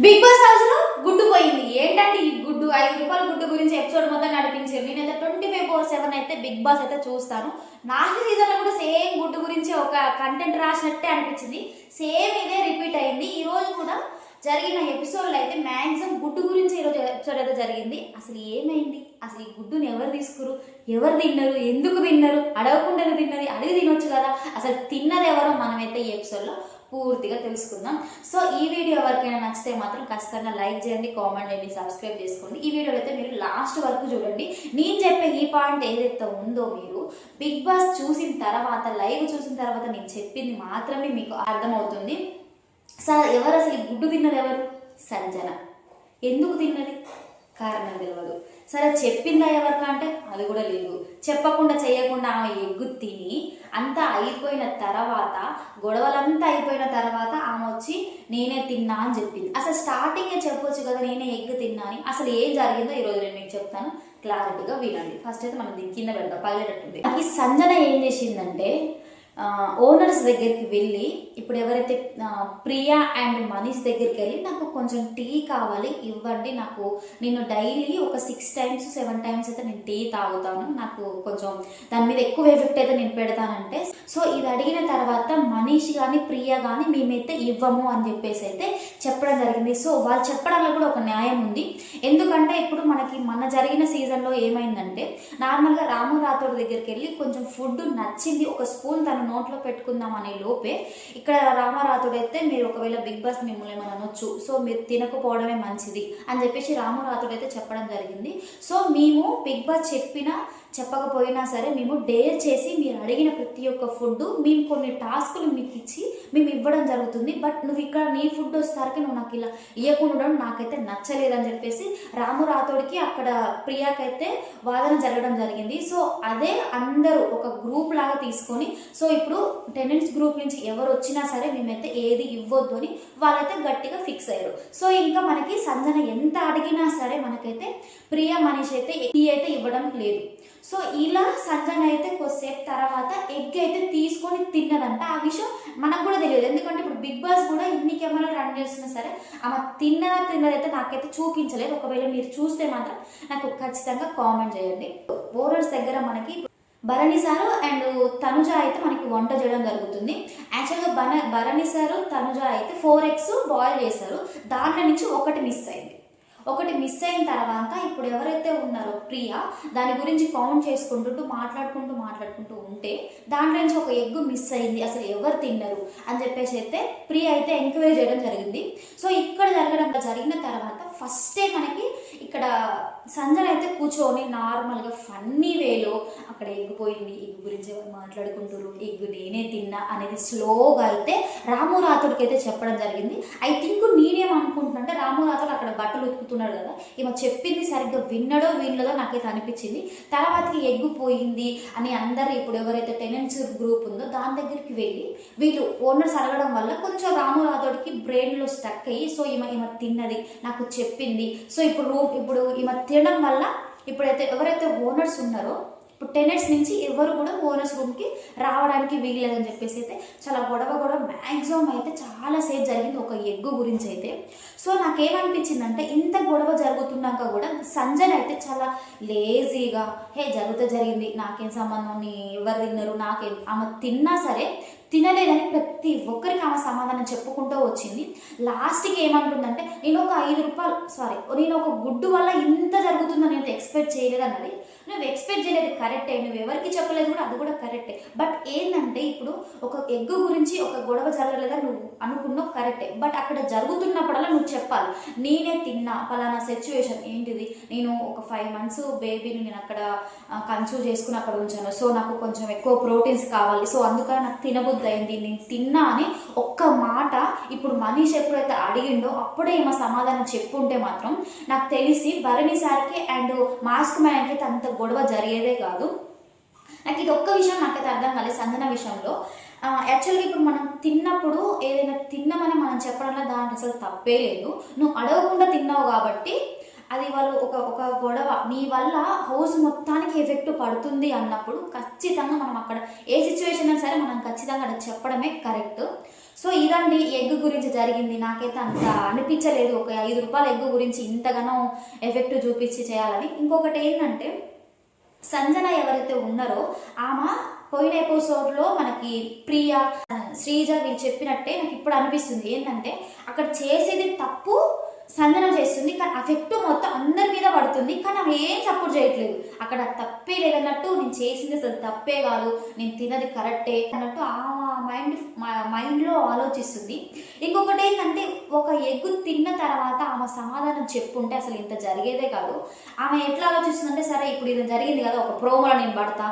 Big boss హౌస్లో గుడ్డు పోయింది. ఏంటంటే ఈ గుడ్డు ఐదు రూపాయల గుడ్డు గురించి ఎపిసోడ్ మొత్తం నడిపించారు. నేనైతే ట్వంటీ ఫైవ్ ఫోర్ సెవెన్ అయితే బిగ్ బాస్ అయితే చూస్తాను. నాకు సీజన్లో కూడా సేమ్ గుడ్డు గురించి ఒక కంటెంట్ రాసినట్టే అనిపించింది. సేమ్ ఇదే రిపీట్ అయింది. ఈ రోజు కూడా జరిగిన ఎపిసోడ్లో అయితే మ్యాక్సిమం గుడ్డు గురించి ఈరోజు ఎపిసోడ్ అయితే జరిగింది. అసలు ఏమైంది? అసలు ఈ గుడ్డుని ఎవరు తీసుకురు? ఎవరు తిన్నారు? ఎందుకు తిన్నారు? అడగకుండా తిన్నది? అడిగి తినొచ్చు కదా? అసలు తిన్నది ఎవరో మనమైతే ఈ ఎపిసోడ్లో పూర్తిగా తెలుసుకుందాం. సో ఈ వీడియో ఎవరికైనా నచ్చితే మాత్రం ఖచ్చితంగా లైక్ చేయండి కామెంట్ చేయండి సబ్స్క్రైబ్ చేసుకోండి. ఈ వీడియో అయితే మీరు లాస్ట్ వరకు చూడండి. నేను చెప్పే ఈ పాయింట్ ఏదైతే ఉందో మీరు బిగ్ బాస్ చూసిన తర్వాత లైవ్ చూసిన తర్వాత నేను చెప్పింది మాత్రమే మీకు అర్థమవుతుంది. సార్ ఎవరు అసలు గుడ్డు తిన్నది ఎవరు? సంజన ఎందుకు తిన్నది? కారణం తెలియదు సరే చెప్పిందా ఎవరికంటే అది కూడా లేదు. చెప్పకుండా చేయకుండా ఆమె ఎగ్గు తిని అంతా అయిపోయిన తర్వాత గొడవలంతా అయిపోయిన తర్వాత ఆమె వచ్చి నేనే తిన్నా అని చెప్పింది. అసలు స్టార్టింగే చెప్పొచ్చు కదా నేనే ఎగ్గు తిన్నా అని. అసలు ఏం జరిగిందో ఈరోజు నేను మీకు చెప్తాను. క్లారిటీగా వినండి. ఫస్ట్ అయితే మనం దీని కింద పెడతాం పగలేటట్టుంది. ఈ సంజన ఏం చేసిందంటే ఓనర్స్ దగ్గరికి వెళ్ళి ఇప్పుడు ఎవరైతే ప్రియా అండ్ మనీష్ దగ్గరికి వెళ్ళి నాకు కొంచెం టీ కావాలి ఇవ్వండి నాకు నేను డైలీ ఒక సిక్స్ టైమ్స్ సెవెన్ టైమ్స్ అయితే నేను టీ తాగుతాను నాకు కొంచెం దాని మీద ఎక్కువ ఎఫెక్ట్ అయితే నేను పెడతానంటే సో ఇది అడిగిన తర్వాత మనీష్ కానీ ప్రియా కానీ మేమైతే ఇవ్వము అని చెప్పేసి అయితే చెప్పడం జరిగింది. సో వాళ్ళు చెప్పడంలో కూడా ఒక న్యాయం ఉంది. ఎందుకంటే ఇప్పుడు మనకి మన జరిగిన సీజన్లో ఏమైందంటే నార్మల్గా రాము రాథోడ్ దగ్గరికి వెళ్ళి కొంచెం ఫుడ్ నచ్చింది ఒక స్పూన్ తన నోట్లో పెట్టుకుందాం అనే లోపే ఇక్కడ రామరాతుడైతే అయితే మీరు ఒకవేళ బిగ్ బాస్ మిమ్మల్ని ఏమైనా అనొచ్చు. సో మీరు తినకపోవడమే మంచిది అని చెప్పేసి రామరాతుడైతే అయితే చెప్పడం జరిగింది. సో మేము బిగ్ బాస్ చెప్పిన చెప్పకపోయినా సరే మేము డేర్ చేసి మీరు అడిగిన ప్రతి ఒక్క ఫుడ్ మేము కొన్ని టాస్కులు మీకు ఇచ్చి మేము ఇవ్వడం జరుగుతుంది. బట్ నువ్వు ఇక్కడ నీ ఫుడ్ వస్తారకి నువ్వు నాకు ఇలా ఇవ్వకుండా ఉండడం నాకైతే నచ్చలేదని చెప్పేసి రాము రాథోడికి అక్కడ ప్రియాకైతే వాదన జరగడం జరిగింది. సో అదే అందరూ ఒక గ్రూప్ లాగా తీసుకొని సో ఇప్పుడు టెనెంట్స్ గ్రూప్ నుంచి ఎవరు వచ్చినా సరే మేమైతే ఏది ఇవ్వద్దు అని వాళ్ళైతే గట్టిగా ఫిక్స్ అయ్యారు. సో ఇంకా మనకి సంజన ఎంత అడిగినా సరే మనకైతే ప్రియా మనిషి అయితే టీ అయితే ఇవ్వడం లేదు. సో ఇలా సంజన అయితే కొద్దిసేపు తర్వాత ఎగ్ అయితే తీసుకొని తిన్నదంట. ఆ విషయం మనకు కూడా తెలియదు. ఎందుకంటే ఇప్పుడు బిగ్ బాస్ కూడా ఇన్ని కెమెరాలు రన్ చేస్తున్నా సరే ఆమె తిన్నదా తిన్నదైతే నాకైతే చూపించలేదు. ఒకవేళ మీరు చూస్తే మాత్రం నాకు ఖచ్చితంగా కామెంట్ చేయండి. ఓరర్స్ దగ్గర మనకి భరణి సారు అండ్ తనుజ అయితే మనకి వంట చేయడం జరుగుతుంది. యాక్చువల్గా బన భరణి సారు తనుజ అయితే ఫోర్ ఎగ్స్ బాయిల్ చేశారు. దాంట్లో నుంచి ఒకటి మిస్ అయింది. ఒకటి మిస్ అయిన తర్వాత ఇప్పుడు ఎవరైతే ఉన్నారో ప్రియా దాని గురించి కౌంట్ చేసుకుంటుంటూ మాట్లాడుకుంటూ మాట్లాడుకుంటూ ఉంటే దాంట్లో నుంచి ఒక ఎగ్ మిస్ అయింది అసలు ఎవరు తిన్నారు అని చెప్పేసి అయితే ప్రియా అయితే ఎంక్వైరీ చేయడం జరిగింది. సో ఇక్కడ జరగడం జరిగిన తర్వాత ఫస్టే మనకి ఇక్కడ సంజన అయితే కూర్చొని నార్మల్గా ఫన్నీ అక్కడ ఎగ్ పోయింది ఎగ్ గురించి ఎవరు మాట్లాడుకుంటారు ఎగ్ నేనే తిన్నా అనేది స్లోగా అయితే రామురాతుడికి అయితే చెప్పడం జరిగింది. ఐ థింక్ నేనేమనుకుంటున్నా అంటే రాము రాథోడ్ అక్కడ బట్టలు ఉతుకుతున్నాడు కదా ఈమె చెప్పింది సరిగ్గా విన్నడో వినలేదో నాకైతే అనిపించింది. తర్వాతకి ఎగ్ పోయింది అని అందరు ఇప్పుడు ఎవరైతే టెనెంట్స్ గ్రూప్ ఉందో దాని దగ్గరికి వెళ్ళి వీళ్ళు ఓనర్స్ అడగడం వల్ల కొంచెం రాము రాథోడ్కి బ్రెయిన్లో స్టక్ అయ్యి సో ఈమె ఈమె తిన్నది నాకు చెప్పింది. సో ఇప్పుడు ఇప్పుడు ఈమె తినడం వల్ల ఇప్పుడైతే ఎవరైతే ఓనర్స్ ఉన్నారో ఇప్పుడు టెనెట్స్ నుంచి ఎవరు కూడా ఓనర్స్ రూమ్కి రావడానికి వీల్లేదని చెప్పేసి అయితే చాలా గొడవ కూడా మ్యాక్సిమం అయితే చాలా సేపు జరిగింది ఒక ఎగ్గు గురించి అయితే. సో నాకేమనిపించిందంటే ఇంత గొడవ జరుగుతున్నాక కూడా సంజన అయితే చాలా లేజీగా హే జరుగుతూ జరిగింది నాకేం సంబంధం నీ ఎవరు తిన్నారు నాకేం ఆమె తిన్నా సరే తినలేదని ప్రతి ఒక్కరికి ఆమె సమాధానం చెప్పుకుంటూ వచ్చింది. లాస్ట్కి ఏమంటుందంటే నేను ఒక ఐదు రూపాయలు సారీ నేను ఒక గుడ్డు వల్ల ఇంత జరుగుతుందని నేను ఎక్స్పెక్ట్ చేయలేదు అన్నది నువ్వు ఎక్స్పెక్ట్ చేయలేదు కరెక్టే నువ్వు ఎవరికి చెప్పలేదు కూడా అది కూడా కరెక్టే బట్ ఏంటంటే ఇప్పుడు ఒక ఎగ్ గురించి ఒక గొడవ జరగలేదా నువ్వు అనుకున్నావు కరెక్టే బట్ అక్కడ జరుగుతున్నప్పుడల్లా నువ్వు చెప్పాలి. నేనే తిన్నా పలానా సిచ్యువేషన్ ఏంటిది? నేను ఒక ఫైవ్ మంత్స్ బేబీని నేను అక్కడ కన్సూమ్ చేసుకుని అక్కడ ఉంచాను. సో నాకు కొంచెం ఎక్కువ ప్రోటీన్స్ కావాలి. సో అందుకని నాకు తినబుద్ధి అయింది నేను తిన్నా అని ఒక్క ఇప్పుడు మనీష్ ఎప్పుడైతే అడిగిండో అప్పుడే ఈమె సమాధానం చెప్పుంటే మాత్రం నాకు తెలిసి భరణి సార్కి అండ్ మాస్క్ మ్యాన్కి అంత గొడవ జరిగేదే కాదు. నాకు ఇది ఒక్క విషయం నాకైతే అర్థం కాలేదు సంజన విషయంలో. యాక్చువల్గా ఇప్పుడు మనం తిన్నప్పుడు ఏదైనా తిన్నామని మనం చెప్పడంలో దాంట్లో అసలు తప్పే లేదు. నువ్వు అడగకుండా తిన్నావు కాబట్టి అది వాళ్ళు ఒక ఒక గొడవ. నీ వల్ల హౌస్ మొత్తానికి ఎఫెక్ట్ పడుతుంది అన్నప్పుడు ఖచ్చితంగా మనం అక్కడ ఏ సిచ్యువేషన్ అయినా సరే మనం ఖచ్చితంగా అక్కడ చెప్పడమే కరెక్ట్. సో ఇదండి ఎగ్ గురించి జరిగింది. నాకైతే అంత అనిపించలేదు. ఒక ఐదు రూపాయల ఎగ్ గురించి ఇంతగానో ఎఫెక్ట్ చూపించి చేయాలని. ఇంకొకటి ఏంటంటే సంజన ఎవరైతే ఉన్నారో ఆమె పోయిన ఎపిసోడ్లో మనకి ప్రియ శ్రీజ వీళ్ళు చెప్పినట్టే నాకు ఇప్పుడు అనిపిస్తుంది. ఏంటంటే అక్కడ చేసేది తప్పు సందనం చేస్తుంది కానీ అఫెక్ట్ మొత్తం అందరి మీద పడుతుంది కానీ ఆమె ఏం సపోర్ట్ చేయట్లేదు. అక్కడ తప్పే లేదన్నట్టు నేను చేసింది అసలు తప్పే కాదు నేను తినది కరెక్టే అన్నట్టు ఆ మైండ్ మైండ్లో ఆలోచిస్తుంది. ఇంకొకటి ఏంటంటే ఒక ఎగ్గు తిన్న తర్వాత ఆమె సమాధానం చెప్పుంటే అసలు ఇంత జరిగేదే కాదు. ఆమె ఎట్లా ఆలోచిస్తుందంటే సరే ఇప్పుడు ఇది జరిగింది కదా ఒక ప్రోమోలో నేను పడతా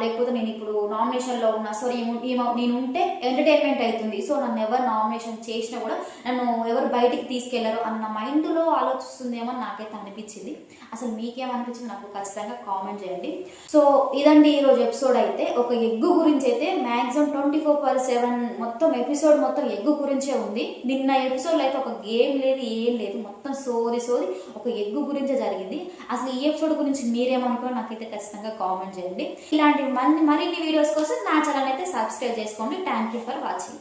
లేకపోతే నేను ఇప్పుడు నామినేషన్లో ఉన్నా సో ఈ- నేను ఉంటే ఎంటర్టైన్మెంట్ అవుతుంది. సో నన్ను ఎవరు నామినేషన్ చేసినా కూడా నన్ను ఎవరు బయటికి తీసుకెళ్ళరు అన్న మైండ్లో ఆలోచిస్తుందేమో నాకైతే అనిపించింది. అసలు మీకేమనిపించింది నాకు ఖచ్చితంగా కామెంట్ చేయండి. సో ఇదండి ఈరోజు ఎపిసోడ్ అయితే. ఒక ఎగ్గు గురించి అయితే maximum twenty four per seven మొత్తం ఎపిసోడ్ మొత్తం ఎగ్గు గురించే ఉంది. నిన్న ఎపిసోడ్లో అయితే ఒక గేమ్ లేదు ఏం లేదు. మొత్తం సోది సోది ఒక ఎగ్గు గురించే జరిగింది. అసలు ఈ ఎపిసోడ్ గురించి మీరేమనుకున్నా నాకైతే ఖచ్చితంగా కామెంట్ చేయండి. ఇలాంటి మరిన్ని వీడియోస్ కోసం నా ఛానల్ అయితే సబ్స్క్రైబ్ చేసుకోండి. Thank you for watching.